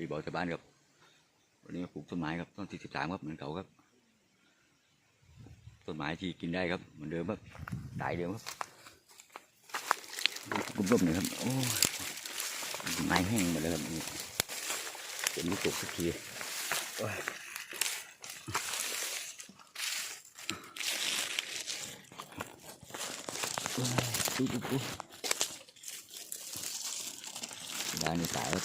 ที่บ่อชาวบ้านครับวันนี้ปลูกต้นไม้ครับต้นที่สิบสามครับเหมือนเก่าครับต้นไม้ที่กินได้ครับเหมือนเดิมครับตายเดิมครับกุ่มๆหน่อยครับโอ้ไม้แห้งหมดเลยครับเป็นลูกตกสักทีดูดูดูได้ในสายครับ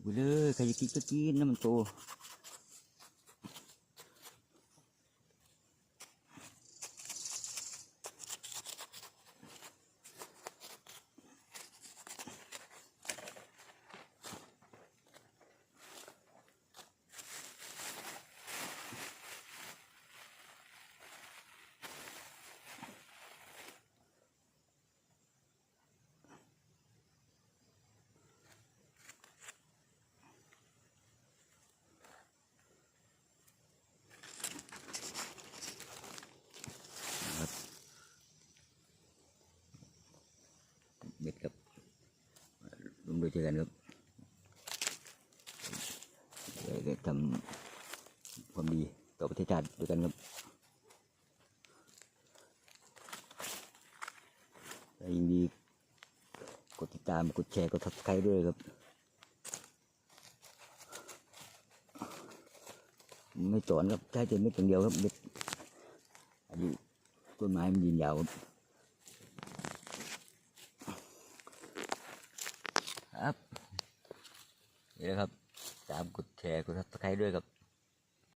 ไปเลยใครจะกินก็กินนะมันโตเจอกันครับทำความดีต่อประเทศชาติด้วยกันครับยินดีกดติดตามกดแชร์กดทักทายด้วยครับ ไม่สอนครับใช้เต็มไม่อย่างเดียวครับอายุต้นไม้มันยืนยาวครับนี่นะครับ ตามกดแชร์กดซับสไครต์ด้วยครับ